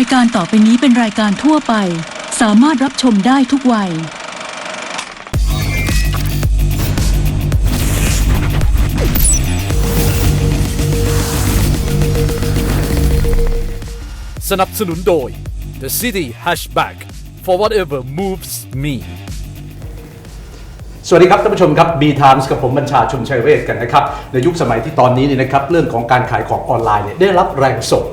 ายการต่อไปนี้เป็นรายการทั่วไป สามารถรับชมได้ทุกวัย สนับสนุนโดย The City Hatchback for whatever moves me สวัสดีครับท่านผู้ชมครับ B Times กับผมบัญชาชุมชัยเวทกันนะครับ ในยุคสมัยที่ตอนนี้เนี่ยนะครับเรื่องของการขายของออนไลน์เนี่ยได้รับแรงส่ง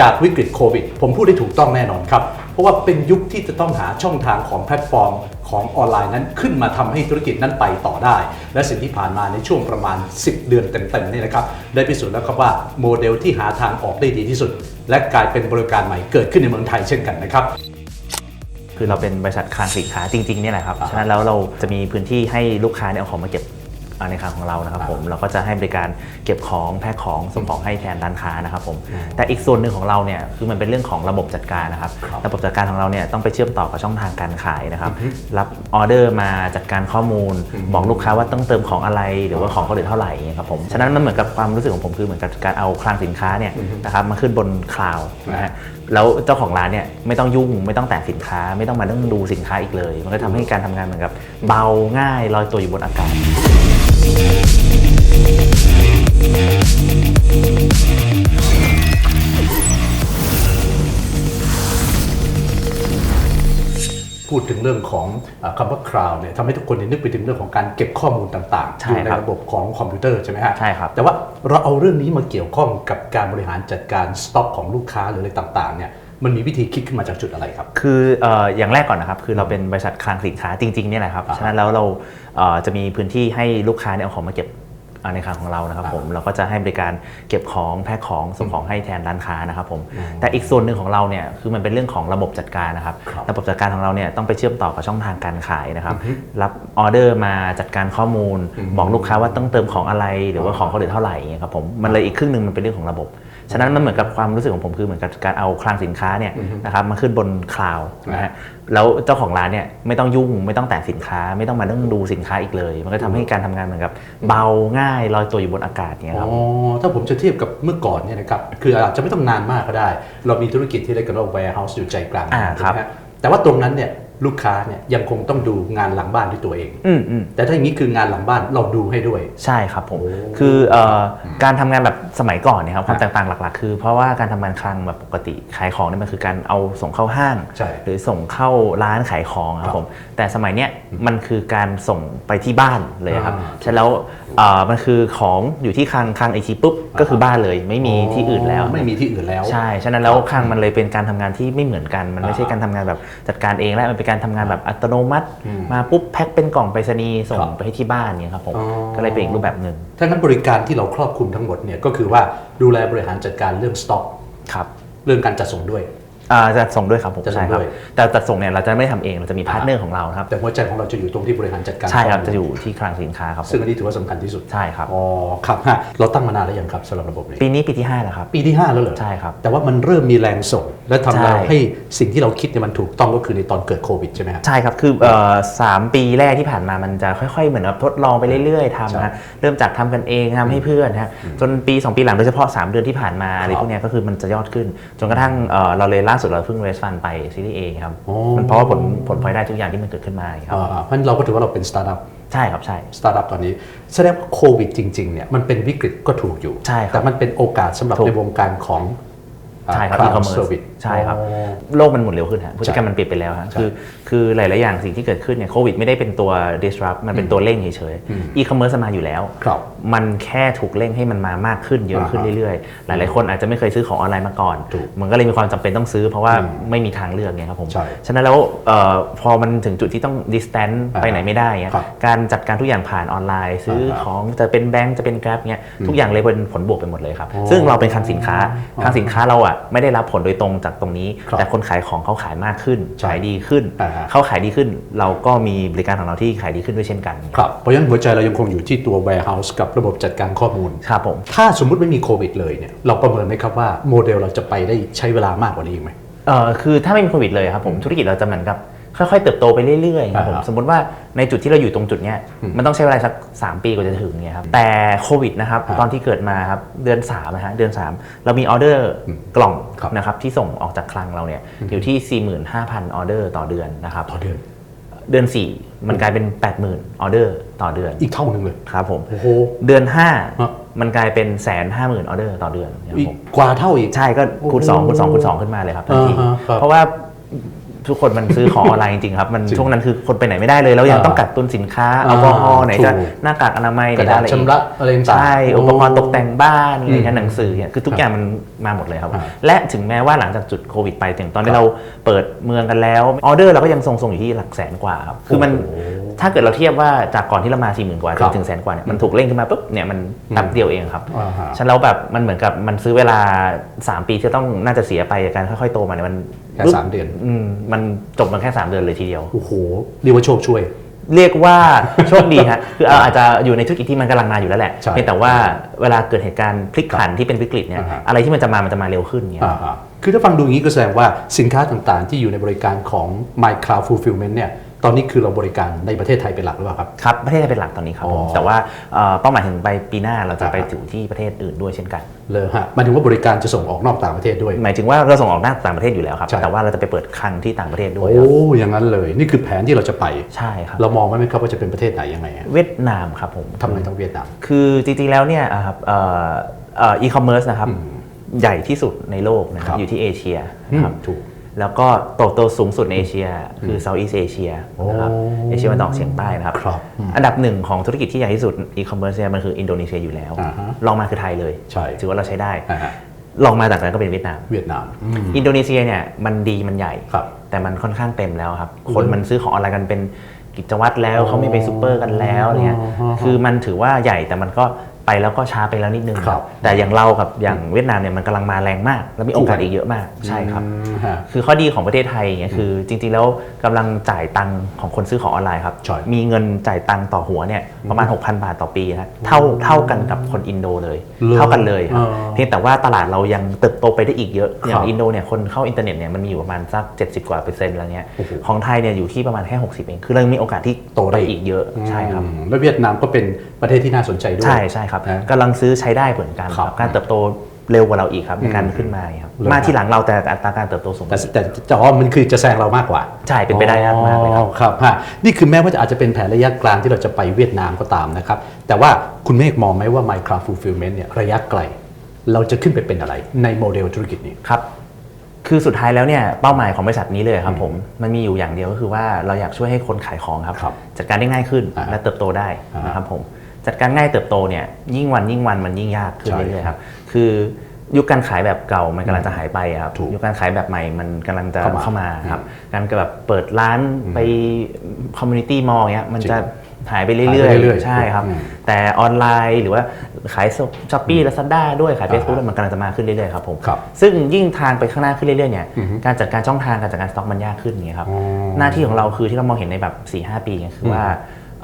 จากวิกฤตโควิด ผมพูดได้ถูกต้องแน่นอนครับ เพราะว่าเป็นยุคที่จะต้องหาช่องทางของแพลตฟอร์มของออนไลน์นั้นขึ้นมาทำให้ธุรกิจนั้นไปต่อได้ และสิ่งที่ผ่านมาในช่วงประมาณ 10 เดือนเต็มๆเนี่ยนะครับ ได้พิสูจน์แล้วครับว่าโมเดลที่หาทางออกได้ดีที่สุด และกลายเป็นบริการใหม่เกิดขึ้นในเมืองไทยเช่นกันนะครับคือเราเป็นบริษัทคลังสินค้าจริงๆเนี่ยแหละครับอ่าฮะฉะนั้นแล้วเราจะมีพื้นที่ให้ลูกค้าเนี่ยเอาของมาเก็บ อ่าในคลังของเรานะครับผมเราก็จะให้บริการเก็บของแพ็คของส่งของให้แทนร้านค้านะครับผมแต่อีกส่วนหนึ่งของเราเนี่ยคือมันเป็นเรื่องของระบบจัดการนะครับครับระบบจัดการของเราเนี่ยต้องไปเชื่อมต่อกับช่องทางการขายนะครับรับออเดอร์มาจัดการข้อมูล บอกลูกค้าว่าต้องเติมของอะไรหรือว่าของเขาเหลือเท่าไหร่อย่างเงี้ยครับผมฉะนั้นมันเหมือนกับความรู้สึกของผมคือเหมือนกับการเอาคลังสินค้าเนี่ยนะครับมาขึ้นบนคลาวด์นะฮะแล้วเจ้าของร้านเนี่ยไม่ต้องยุ่งไม่ต้องแตะสินค้า ไม่ต้องมาต้องดูสินค้าอีกเลย มันก็ทำให้การทำงานเหมือนกับเบาง่ายลอยตัวอยู่บนอากาศ พูดถึงเรื่องของเออคำว่า cloud เนี่ยทำให้ทุกคนเนี่ยนึกไปถึงเรื่องของการเก็บข้อมูลต่างๆใช่อยู่ในครับระบบของคอมพิวเตอร์ใช่ไหมฮะใช่ครับแต่ว่าเราเอาเรื่องนี้มาเกี่ยวข้องกับการบริหารจัดการสต็อกของลูกค้าหรืออะไรต่างๆเนี่ย มันมีวิธีคิดขึ้นมาจากจุดอะไรครับ คือเอ่ออย่างแรกก่อนนะครับ คือเราเป็นบริษัทคลังสินค้าจริงๆเนี่ยแหละครับอ่าฮะฉะนั้นแล้วเราเอ่อจะมีพื้นที่ให้ลูกค้าเนี่ยเอาของมาเก็บอ่าในคลังของเรานะครับผมเราก็จะให้บริการเก็บของแพ็คของส่งของให้แทนร้านค้านะครับผมแต่อีกส่วนหนึ่งของเราเนี่ยคือมันเป็นเรื่องของระบบจัดการนะครับครับระบบจัดการของเราเนี่ยต้องไปเชื่อมต่อกับช่องทางการขายนะครับรับออเดอร์มาจัดการข้อมูล บอกลูกค้าว่าต้องเติมของอะไร หรือว่าของเขาเหลือเท่าไหร่อย่างเงี้ยครับผมมันเลยอีกครึ่งหนึ่งมันเป็นเรื่องของระบบ ฉะนั้นมันเหมือนกับความรู้สึกของผมคือเหมือนกับการเอาคลังสินค้าเนี่ยนะครับมาขึ้นบนคลาวด์นะฮะแล้วเจ้าของร้านเนี่ยไม่ต้องยุ่งไม่ต้องแตะสินค้า ไม่ต้องมาต้องดูสินค้าอีกเลย มันก็ทำให้การทำงานเหมือนกับเบาง่ายลอยตัวอยู่บนอากาศอย่างเงี้ยครับอ๋อถ้าผมจะเทียบกับเมื่อก่อนเนี่ยนะครับคืออาจจะไม่ต้องนานมากก็ได้ เรามีธุรกิจที่เรียกกันว่า warehouse อยู่ใจกลางอ่าใช่ครับไหมฮะแต่ว่าตรงนั้นเนี่ย ลูกค้าเนี่ยยังคงต้องดูงานหลังบ้านด้วยตัวเอง อืมอืมแต่ถ้าอย่างนี้คืองานหลังบ้านเราดูให้ด้วย ใช่ครับผมโอ้คือเอ่อการทำงานแบบสมัยก่อนเนี่ยครับความฮะแตกต่างหลักๆ คือ เพราะว่าการทำงานคลังแบบปกติขายของเนี่ยมันคือการเอาส่งเข้าห้าง ใช่ หรือส่งเข้าร้านขายของคครัรับบผมแต่สมัยเนี้ยมันคือการส่งไปที่บ้านเลยครับอ่าฉะนั้นแล้วเอ่อมันคือของอยู่ที่คลังคลังไอทีปุ๊บก็คือบ้านเลยไม่มีที่อื่นแล้ว ไม่มีที่อื่นแล้ว ใช่ ฉะนั้นแล้วคลังมันเลยเป็นการทำงานที่ไม่เหมือนกัน มันไม่ใช่อ่าการทำงานแบบจัดการเองแล้วมันเป็นการทำงานแบบอัตโนมัติอืมมาปุ๊บแพ็คเป็นกล่องไปรษณีย์ส่งครับไปให้ที่บ้านเนี่ยครับผมอ๋อก็เลยเป็นอีกรูปแบบหนึ่งถ้างั้นบริการที่เราครอบคลุมทั้งหมดเนี่ยก็คือว่าดูแลบริหารจัดการเรื่องสต็อกครับเรื่องการจัดส่งด้วย อ่าจะส่งด้วยครับผมจะส่งใช่ครับด้วย แต่จัดส่งเนี่ยเราจะไม่ทำเองเราจะมีพาร์ทเนอร์ของเราครับแต่หัวใจของเราจะอยู่ตรงที่บริหารจัดการใช่ครับข้มูลจะอยู่ที่คลังสินค้าครับผมซึ่งอันนี้ถือว่าสำคัญที่สุดใช่ครับ อ๋อครับฮะเราตั้งมานานแล้วยังครับสำหรับระบบนี้ปีนี้ปีที่5แล้วครับ ปีที่5แล้วเหรอใช่ครับแต่ว่ามันเริ่มมีแรงส่ง และทำใช่เราให้สิ่งที่เราคิดเนี่ยมันถูกต้องก็คือในตอนเกิดโควิดใช่ไหมครับใช่ครับคือเอ่อสามปีแรกที่ผ่านมามันจะค่อยๆ เหมือนกับทดลองไปเรื่อยๆใช่ทำนะเริ่มจากทำกันเองทำให้เพื่อนนะฮะจนปี 2 ปีหลังโดยเฉพาะ 3 เดือนที่ผ่านมาอะไรครับพวกเนี้ยก็คือมันจะยอดขึ้น จนกระทั่งเอ่อเราเลยล่าสุดเราเพิ่งเรสฟันไปซีรีส์เอครับโอ้มันเพราะว่าผลผลพลอยได้ทุกอย่างที่มันเกิดขึ้นมาครับอ่าเพราะฉะนั้นเราก็ถือว่าเราเป็นสตาร์ทอัพใช่ครับใช่สตาร์ทอัพตอนนี้ แสดงว่าโควิดจริงๆเนี่ยมันเป็นวิกฤตก็ถูกอยู่ใช่ครับแต่มันเป็นโอกาสสำหรับถูกในวงการของใช่ครับคลาอีวคอมด์เมิร์เซอซร์วิส ใช่ครับ โลกมันหมุนเร็วขึ้นฮะพฤติกรรมมันเปลี่ยนไปแล้วฮะใช่คือคือหลาย ๆ อย่างสิ่งที่เกิดขึ้นเนี่ยโควิดไม่ได้เป็นตัว disrupt มันเป็นตัวเร่งเฉยอืมๆอีคอมเมิร์ซมาอยู่แล้วครับมันแค่ถูกเร่งให้มันมามากขึ้นเยอะขึ้นอ่าฮะเรื่อย ๆ หลาย ๆ คนอาจจะไม่เคยซื้อของออนไลน์มาก่อนถูกมันก็เลยมีความจำเป็นต้องซื้อเพราะว่าอืมไม่มีทางเลือกไงครับผมใช่ฉะนั้นแล้วเอ่อพอมันถึงจุดที่ต้อง distance อ่าไปไหนไม่ได้เงี้ยครับการจัดการทุกอย่างผ่านออนไลน์ ซื้ออาฮะของจะเป็นแบงก์จะเป็นแกร็บเงี้ยทุกอย่างเลยเป็นผลบวกไปหมดเลยครับอ๋อซึ่งเราเป็นคลังสินค้าอ๋อคลังสินค้าเราอะไม่ได้รับผลโดยตรงจากตรงนี้ครับแต่คนขายของเขาขายมากขึ้นใช่ขายดีขึ้นอ่าฮะเขาขายดีขึ้น เราก็มีบริการของเราที่ขายดีขึ้นด้วยเช่นกันครับเพราะฉะนั้นหัวใจเรายังคงอยู่ที่ตัว warehouse กับระบบจัดการข้อมูลครับผมถ้าสมมุติไม่มีโควิดเลยเนี่ยเราประเมินไหมครับว่าโมเดลเราจะไปได้ใช้เวลามากกว่านี้อีกไหมเอ่อคือถ้าไม่มีโควิดเลยครับผมธุรกิจเราจะเหมือนกับ ค่อยๆเติบโตไปเรื่อยๆครับผมอ่าฮะสมมติว่าในจุดที่เราอยู่ตรงจุดเนี้ยอืมมันต้องใช้เวลาสัก 3 ปีกว่าจะถึงเนี่ยครับแต่โควิดนะครับครับตอนที่เกิดมาครับเดือน3นะฮะเดือน 3 เรามีออเดอร์อืมกล่องครับ นะครับที่ส่งออกจากคลังเราเนี่ยอยู่ที่ 45,000 ออเดอร์ต่อเดือนนะครับต่อเดือนเดือน 4 มันกลายเป็น 80,000 ออเดอร์ต่อเดือนอีกเท่าหนึ่งเลย ครับผมโอ้โห เดือน ฮะ 5 มันกลายเป็นแสนห้าหมื่นออเดอร์ต่อเดือนครับอีกผม กว่าเท่าอีก ใช่ก็คูณโอ้โห2คูณ2คูณ2ขึ้นมาเลยครับทันทีอ่าฮะครับเพราะว่า ทุกคนมันซื้อของออนไลน์จริงๆครับมันจริงช่วงนั้นคือคนไปไหนไม่ได้เลยแล้วยังอ่าต้องกักตุนสินค้าอ่าแอลกอฮอล์ไหนจะถูกหน้ากากอนามัยกระดาษไหนจชำระอะไรต่างๆใช่โอ้อุปกรณ์ตกแต่งบ้านอะไรเงี้ยหนังสือเนี่ยคือทุกครับอย่างมันมาหมดเลยครับอ่าและถึงแม้ว่าหลังจากจุดโควิดไปถึงตอนคที่รับเราเปิดเมืองกันแล้วออเดอร์เราก็ยังทรงๆอยู่ที่หลักแสนกว่าครับคือมันโอ้โหถ้าเกิดเราเทียบว่าจากก่อนที่เรามาสี่หมื่นกว่าครับถึงแสนกว่าเนี่ยมันถูกเร่งขึ้นมาปุ๊บเนี่ยมันแป๊บเดียวเองครับอ่าฮะฉะนันแล้วแบบมันเหมือนกับมันซื้อเวลา 3 ปีที่ต้องน่าจะเสียไปกับการค่อยๆโตมาเนี่ยมัน แค่สามเดือน อืมมันจบมาแค่ 3 เดือนเลยทีเดียว โอ้โหเรียกว่าโชคช่วย เรียกว่าโชคดีฮะคือเอาอาจจะอยู่ในธุรกิจที่มันกำลังมาอยู่แล้วแหละใช่เพียงแต่ว่าเวลาเกิดเหตุการณ์พลิกผันที่เป็นวิกฤตเนี่ยอ่าฮะ อะไรที่มันจะมามันจะมาเร็วขึ้นเนี่ย อ่าฮะคือถ้าฟังดูอย่างนี้ก็แสดงว่าสินค้าต่างๆ ที่อยู่ในบริการของ My Cloud Fulfillment เนี่ย ตอนนี้คือเราบริการในประเทศไทยเป็นหลักหรือเปล่าครับ ครับประเทศไทยเป็นหลักตอนนี้ครับผมอ๋อแต่ว่าเอ่อเป้าหมายถึงไปปีหน้าเราจะไปอ่าฮะถึงที่ประเทศอื่นด้วยเช่นกันเลยฮะหมายถึงว่าบริการจะส่งออกนอกต่างประเทศด้วย หมายถึงว่าเราส่งออกหน้าต่างประเทศอยู่แล้วครับใช่แต่ว่าเราจะไปเปิดคลังที่ต่างประเทศด้วยคโอ้รับอย่างนั้นเลย นี่คือแผนที่เราจะไปใช่ครับเรามองไว้ไหมครับว่าจะเป็นประเทศไหนยังไงฮะเวียดนามครับผมทำไมต้องเวียดนาม คือจริงๆแล้วเนี่ยอ่าครับเอ่อเอ่อีคอมเมิร์ซนะครับใหญ่ที่สุดในโลกนะคครัรับบอยู่ที่เอเชียอืนะมครับถูก แล้วก็โตโตสูงสุดในเอเชีย คือเซาท์อีสเอเชียนะครับโอ้เอเชียตะวันออกเฉียงใต้นะครับครับอืมอันดับหนึ่งของธุรกิจที่ใหญ่ที่สุดอีคอมเมิร์ซเนี่ยมันคืออินโดนีเซียอยู่แล้วอ่าฮะลองมาคือไทยเลยใช่ถือว่าเราใช้ได้อ่าฮะลองมาจากนั้นก็เป็นเวียดนาม เวียดนามอืมอินโดนีเซียเนี่ยมันดีมันใหญ่ครับแต่มันค่อนข้างเต็มแล้วครับ คนมันซื้อของออนไลน์กันเป็นกิจวัตรแล้วเขาไม่ไปซูเปอร์กันแล้วอะไรเงี้ยอ๋ออ๋อคือมันถือว่าใหญ่แต่มันก็ ไปแล้วก็ช้าไปแล้วนิดนึงครับ แต่อย่างเรากับอย่างเวียดนามเนี่ยมันกำลังมาแรงมาก แล้วมีโอกาสอีกเยอะมากใช่ครับอืมฮะคือข้อดีของประเทศไทยเนี่ยคือจริงๆแล้วกำลังจ่ายตังค์ของคนซื้อของออนไลน์ครับใช่มีเงินจ่ายตังค์ต่อหัวเนี่ยประมาณ 6,000 บาทต่อปีนะเท่าเท่ากันกับคนอินโดเลยเหรอเท่ากันเลยครับอ๋อเพียงแต่ว่าตลาดเรายังเติบโตไปได้อีกเยอะอคย่ารังบอินโดเนี่ยคนเข้าอินเทอร์เน็ตเนี่ยมันมีอยู่ประมาณสัก 70 กว่าเปอร์เซ็นต์อะไรเงี้ยโอ้โหของไทยเนี่ยอยู่ที่ประมาณแค่60เองคือเรายังมีโอกาสที่โตได้ไปอีกเยอะใช่ครับอืมแล้วเวียดนามก็เป็นประเทศที่น่าสนใจด้วยใช่ใช่ครับนะกำลังซื้อใช้ได้เหมือนกันครับครับ การเติบโตเร็วกว่าเราอีกครับในการขึ้นมาครับเลยมาครับที่หลังเราแต่อัตราการเติบโตสูงกแต่ว่าแต่แต่ว่ามันคือจะแซงเรามากกว่า ใช่เป็นไปได้ยากมากเลยครับอ๋อครับฮะนี่คือแม้ว่าจะอาจจะเป็นแผนระยะกลางที่เราจะไปเวียดนามก็ตามนะครับ แต่ว่าคุณเมฆมองไหมว่า My Cloud Fulfillment เนี่ยระยะไกล เราจะขึ้นไปเป็นอะไรในโมเดลธุรกิจนี้ครับคือสุดท้ายแล้วเนี่ยเป้าหมายของบริษัทนี้เลยครับผมมันมีอยู่อย่างเดียวก็คือว่าเราอยากช่วยให้คนขายของครับครับจัดการได้ง่ายขึ้นอ่าและเติบโตได้อ่านนะครับผม จัดการง่ายเติบโตเนี่ยยิ่งวันยิ่งวันมันยิ่งยากขึ้นใช่เรื่อยๆครับ คือยุคการขายแบบเก่ามันกำลังจะหายไปครับถูกยุคการขายแบบใหม่มันกำลังจะเข้ามาเข้ามาครับการแบบเปิดร้านไปคอมมูนิตี้มอลล์เงี้ยมันจะหายไปเรื่อยหายไปเรื่อยๆๆใช่ครับอืมแต่ออนไลน์หรือว่าขายช้อปปี้ลาซาด้าด้วยขายเฟซบุ๊กมันกำลังจะมาขึ้นเรื่อยๆครับผมครับซึ่งยิ่งทางไปข้างหน้าขึ้นเรื่อยๆเนี่ยอือฮึการจัดการช่องทางการจัดการสต็อกมันยากขึ้นอย่างเงี้ยครับอ๋อหน้าที่ของเราคือที่เรามองเห็นในแบบ4ีหปีเนี่ยคือว่า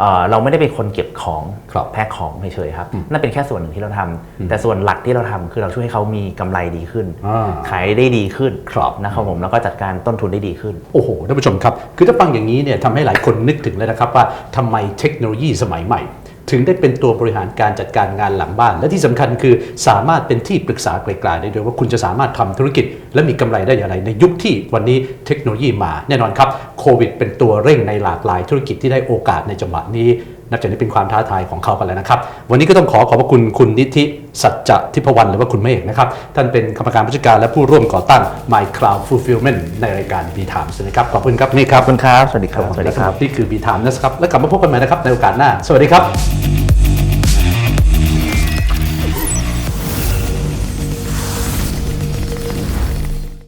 เอ่อเราไม่ได้เป็นคนเก็บของครับแพ็คของเฉยๆครับ นั่นเป็นแค่ส่วนหนึ่งที่เราทำแต่ส่วนหลักที่เราทำคือเราช่วยให้เขามีกำไรดีขึ้นอ่าขายได้ดีขึ้นครับนะครับผมแล้วก็จัดการต้นทุนได้ดีขึ้น โอ้โหท่านผู้ชมครับ คือถ้าฟังอย่างนี้เนี่ยทำให้หลายคนนึกถึงเลยนะครับว่าทำไมเทคโนโลยีสมัยใหม่ ถึงได้เป็นตัวบริหารการจัดการงานหลังบ้าน และที่สำคัญคือสามารถเป็นที่ปรึกษาไกลๆได้ด้วยว่าคุณจะสามารถทำธุรกิจ และมีกำไรได้อย่างไร ในยุคที่วันนี้เทคโนโลยีมาแน่นอนครับโควิดเป็นตัวเร่งในหลากหลายธุรกิจที่ได้โอกาสในจังหวะนี้ นับจากนี้เป็นความท้าทายของเขากันแล้วนะครับ วันนี้ก็ต้องขอขอบพระคุณคุณนิธิสัจจะทิพวรรณหรือว่าคุณเมฆนะครับ ท่านเป็นกรรมการผู้จัดการและผู้ร่วมก่อตั้ง My Cloud Fulfillment ในรายการ B Times นะครับ ขอบคุณครับเมฆครับขอบคุณครับ สวัสดีครับ สวัสดีครับ นี่คือ B Times นะครับ แล้วกลับมาพบกันใหม่นะครับในโอกาสหน้า สวัสดีครับ